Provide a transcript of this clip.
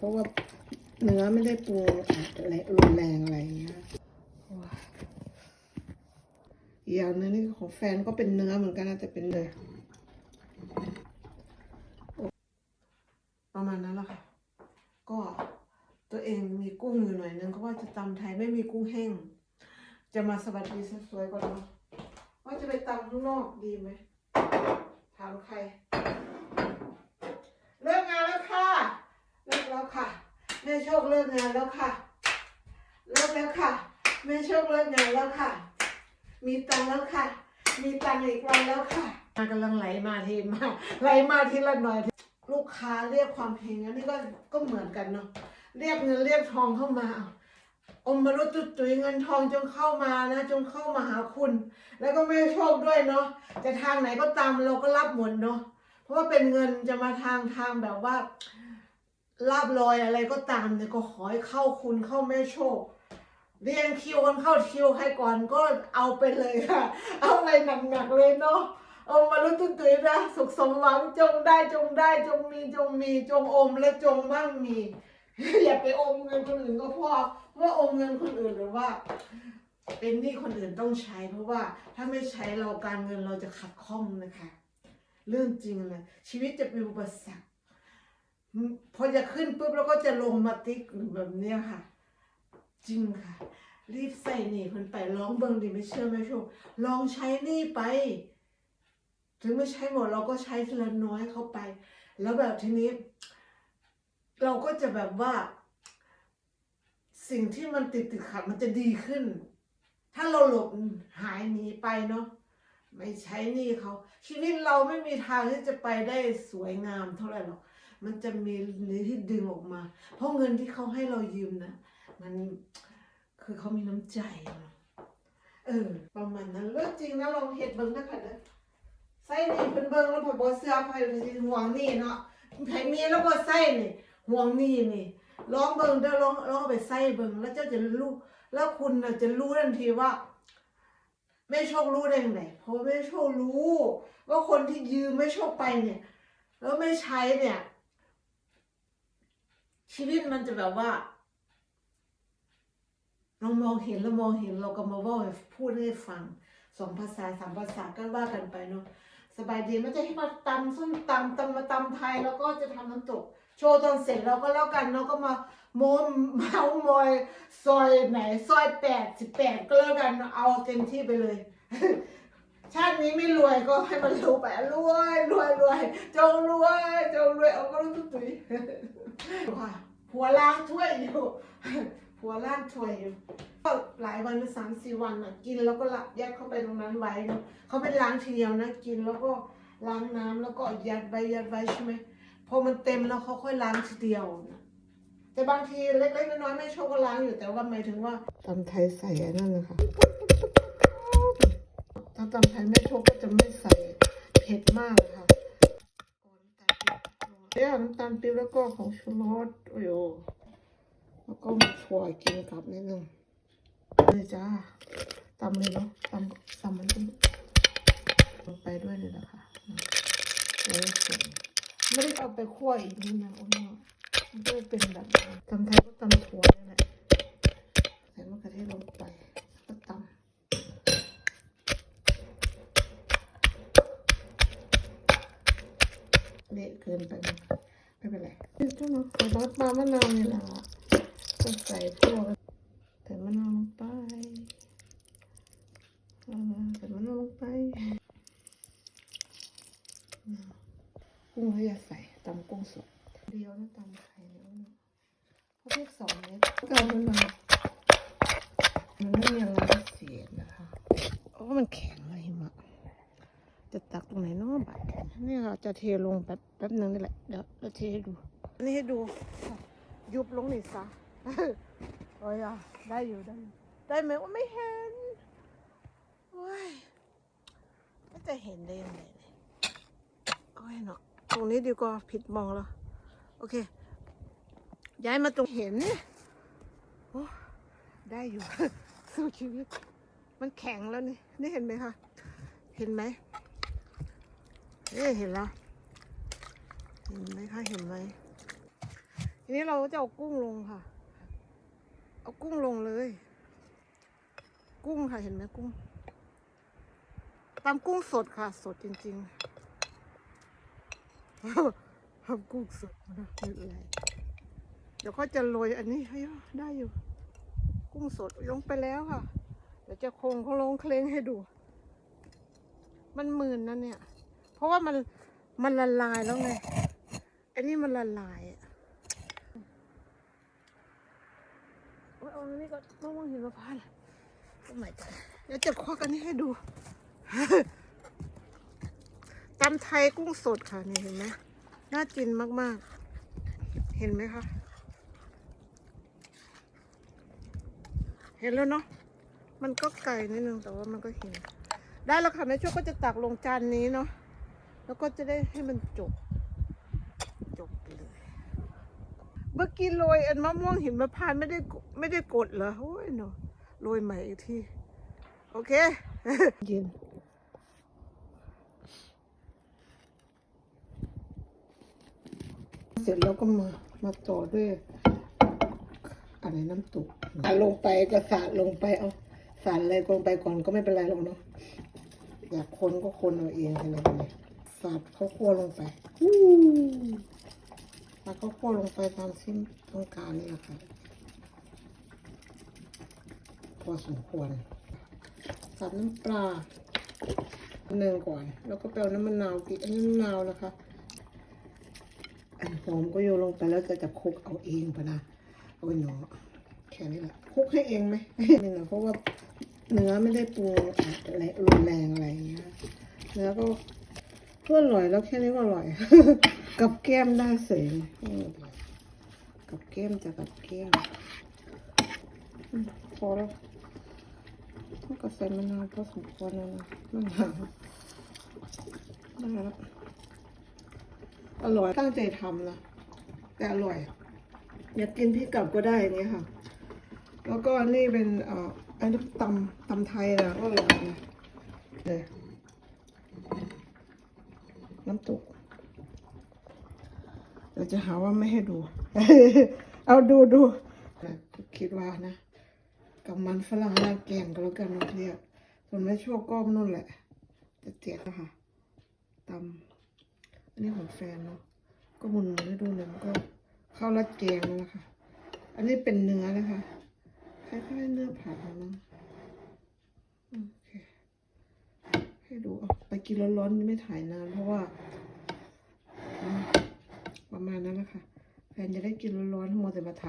เพราะว่าเนื้อไม่ได้ปรุงอะไรรุนแรงอะไรอย่างเงี้ยอย่างนึงนี่ของแฟนก็เป็นเนื้อเหมือนกันนะแต่เป็นเลยประมาณนั้นแหละค่ะ ก็ตัวเองมีกุ้งอยู่หน่อยนึงก็ว่าจะตำไทยไม่มีกุ้งแห้ง จะมาสวัสดีสวยๆก่อนเนาะว่าจะไปตำข้างนอกดีไหมถามใคร เลิกงานแล้วค่ะ เลิก แล้วค่ะ แม่โชคเลิกงานแล้วค่ะ เลิกแล้วค่ะ แม่โชคเลิกงานแล้วค่ะ มีตังค์แล้วค่ะ มีตังค์อีกวันแล้วค่ะมากำลังไหลมาทีมาไหลมาทีละหน่อย ลูกค้าเรียกความเพลงอันนี้ก็ก็เหมือนกันเนาะเรียกเงินเรียกทองเข้ามาเอาอมมนุษย์จุดจุยเงินทองจงเข้ามานะจงเข้ามาหาคุณ แล้วก็ไม่โชคด้วยเนาะจะทางไหนก็ตามเราก็รับหมดเนาะเพราะว่าเป็นเงินจะมาทางทางแบบว่า ลาบลอยอะไรก็ตามเนี่ยก็ขอให้เข้าคุณเข้าแม่โชค เรียงคิวกันเข้าคิวใครก่อนก็เอาไปเลยค่ะ เอาอะไรหนักๆเลยเนาะเอามาลุ้นตุ้นตุ้ยนะสุขสมหวังจงได้จงได้ จงมีจงมีจงอมและจงมั่งมี อย่าไปอมเงินคนอื่นก็พอเพราะว่าอมเงินคนอื่นหรือว่า เป็นหนี้คนอื่นต้องใช้ เพราะว่าถ้าไม่ใช้เราการเงินเราจะขัดข้องนะคะ เรื่องจริงเลยชีวิตจะเป็นอุปสรรค พอจะขึ้นปุ๊บแล้วก็จะลงมาติ๊กแบบเนี้ยค่ะ จริงค่ะ รีบใส่หนี่คนไปร้องเบิงดีไม่เชื่อไม่ชคลองใช้หนี่ไป ถึงไม่ใช้หมดเราก็ใช้ทีละน้อยเข้าไป แล้วแบบทีนี้ เราก็จะแบบว่า สิ่งที่มันติดติดขัดมันจะดีขึ้น ถ้าเราหลบหายหนีไปเนาะไม่ใช้หนี่เขาชีวิตเราไม่มีทางที่จะไปได้สวยงามเท่าไหร่หรอก มันจะมีนี้ที่ดึงออกมา เพราะเงินที่เขาให้เรายืมนะมันคือเขามีน้ำใจเนอะเออประมาณนั้นเรื่องจริงนะลองเห็ดเบิ้งนะคะเด้อใส่นี่เป็นเบิ้งแล้วพอบเสื้อผ้าห่วงนี่เนาะไผมีแล้วบ่ใส่นี่ห่วงนี่นี่ลองเบิ้งเด้อลองลองไปใส่เบิ้งแล้วเจ้าจะรู้แล้วคุณจะรู้ทันทีว่าแม่โชครู้ได้ยังไงเพราะแม่โชครู้ ว่าคนที่ยืมแม่โชคไปเนี่ย แล้วไม่ใช้เนี่ย ชีวิตมันจะแบบว่า เรามองเห็นแล้วมองเห็นเราก็มาว่าพูดให้ฟังสองภาษาสามภาษาก็ว่ากันไปเนาะสบายดีไม่ใช่ให้มาตำส้มตำตำมาตำไทยแล้วก็จะทำน้ำตก โชว์ตอนเสร็จเราก็แล้วกันเนาก็มาโม้เมาส์มอยซอยไหนซอยแปดสิบแปดก็แล้วกันเอาเต็มที่ไปเลย ชาตินี้ไม่รวยก็ให้มันรู้ไปรวยรวยรวยจงรวยจงรวยเอาก็รู้ทุกตุยค่ะหัวล้างถ้วยอยู่หัวล้างถ้วยอยู่ก็หลายวันเป็นสามสี่วันอะกินแล้วก็ละยัดเข้าไปตรงนั้นไว้เนาะเขาไม่ล้างทีเดียวนะกินแล้วก็ล้างน้ำแล้วก็ยัดไว้ยัดไว้ใช่ไหมพอมันเต็มแล้วเขาค่อยล้างทีเดียวนะแต่บางทีเล็กๆน้อยๆไม่โชคก็ล้างอยู่แต่ว่าหมายถึงว่าตำไทยใส่นั่นนะคะ ตำไทยไม่โชคก็จะไม่ใส่เผ็ดมากค่ะเดี๋ยวน้ำตาลปี๊บแล้วก็ของชูรสโอ้ยแล้วก็มาถั่วกินกับนิดนึงเลยจ้าตำเลยเนาะตำตำมันต้องลงไปด้วยเลยนะคะไม่ได้เอาไปคั่วอีกนี่นะโอ้โหมันก็เป็นแบบนั้นตำไทยก็ตำถั่วนี่แหละใส่มะเขือเทศลงไปแล้วก็ตำเละเกินไปไหมไม่เป็นไรนี่ต้องเนาะามะนาวนี่แหละก็ใส่พวกใส่มะนาวลงไปใส่มะนาวลงไปกุ้งเขาอยากใส่ตำกุ้งสดเดียวนะตำไข่เนี่ยนะเพราะพริกสองเม็ดการมันมามันไม่มีอะไรเสียนะคะเพราะว่ามันแข็งเลยมะจะตักตรงไหนนาะบัดนี่เราจะเทลงแป๊บแป๊บนึงนี่แหละเดี๋ยวเราเทให้ดู นี่ให้ดู ยุบลงนี่ซะโอ้ยอะได้อยู่ ได้ได้ไหมว่าไม่เห็นโอ้ยก็จะเห็นได้ยังไงเนี่ยโอ้ยเนาะตรงนี้ดีกว่าผิดมองแล้ว โอเค ย้ายมาตรงเห็นนี่โอ้ได้อยู่ สู้ชีวิต มันแข็งแล้วนี่ นี่เห็นไหมคะเห็นไหมนี่เห็นแล้วเห็นไหมคะเห็นไหม ทีนี้เราก็จะเอากุ้งลงค่ะ เอากุ้งลงเลย กุ้งค่ะเห็นไหมกุ้งตามกุ้งสดค่ะ สดจริงๆทำกุ้งสดนะไม่เป็นไรเดี๋ยวก็จะโรยอันนี้ให้ได้อยู่ กุ้งสดลงไปแล้วค่ะ เดี๋ยวจะคงเขาลงเคลงให้ดู มันหมื่นนะเนี่ย เพราะว่ามันมันละลายแล้วไงอันนี้มันละลายอะโอ้ยเอาอั นนี้ก็มะม่วงหิมพานต์โอ้ไม่เดี๋ยวจะควักอันนี้ให้ดูตำไทยกุ้งสดค่ะนี่เห็นไหมน่ากินมาก ๆ เห็นไหมคะเห็นแล้วเนาะมันก็ไกลนิดนึงแต่ว่ามันก็เห็น ได้แล้วค่ะแม่โชคก็จะตักลงจานนี้เนาะแล้วก็จะได้ให้มันจบ จบไปเลย เมื่อกี้โรยอันมะม่วงหินมะพร้านต์ไม่ได้กดไม่ได้กดเหรอโอ้ยเนาะโรยใหม่อีกที โอเคเย็นเสร็จแล้วก็มามาต่อด้วยอะไรน้ำตกสาดลงไปก็สาดลงไปเอาสาดอะไรลงไปก่อนก็ไม่เป็นไรหรอกเนาะอยากคนก็คนเอาเองอะไรแบบนี้สาดข้าวคั่วลงไปอู้ สาดข้าวคั่วลงไปตามที่ต้องการนี่แหละค่ะ พอสมควรสาดน้ำปลาหนึ่งก่อน แล้วก็ไปเอาน้ำมะนาวปีอันนี้มะนาวนะคะอันหอมก็โยนลงไปแล้วจะจะคลุกเอาเองปะนะโอ้ยหนอแค่นี้แหละคลุกให้เองไหมนี่นะเพราะว่าเนื้อไม่ได้ปรุงอะไรรุนแรงอะไรอย่างเงี้ยเนื้อก็ ก็ออร่อยแล้วแค่นี้ก็อร่อย กับแก้มได้เสยอืมกับแก้มจะกับแก้มอืมพอแล้วก็ใส่มะนาวพอสมควรแล้วนะมะนาวได้แล้วอร่อยตั้งใจทำนะแต่อร่อย อยากกินพริกลับก็ได้อย่างเงี้ค่ะ แล้วก็นี่เป็นอ่ออันนี้ตำตำไทยนะก็อร่อยนะเลย น้ำตกเดี๋ยวจะหาว่าไม่ให้ดู เอาดูดูคิดว่านะกับมันฝรั่งราดแกงก็แล้วกันนะเนี่ยส่วนไม่ชอบก็นู่นแหละจะเจียกอะค่ะตำอันนี้ของแฟนเนาะก็หมุนให้ดูหนึ่งก็ข้าวราดแกงนั่นแหละค่ะอันนี้เป็นเนื้อนะคะคล้ายๆเนื้อผัดนะมั้งโอเค ให้ดูไปกินร้อนๆไม่ถ่ายนานเพราะว่า ประมาณนั้นแหละค่ะ แฟนจะได้กินร้อนๆทั้งหมดแต่มาถ่าย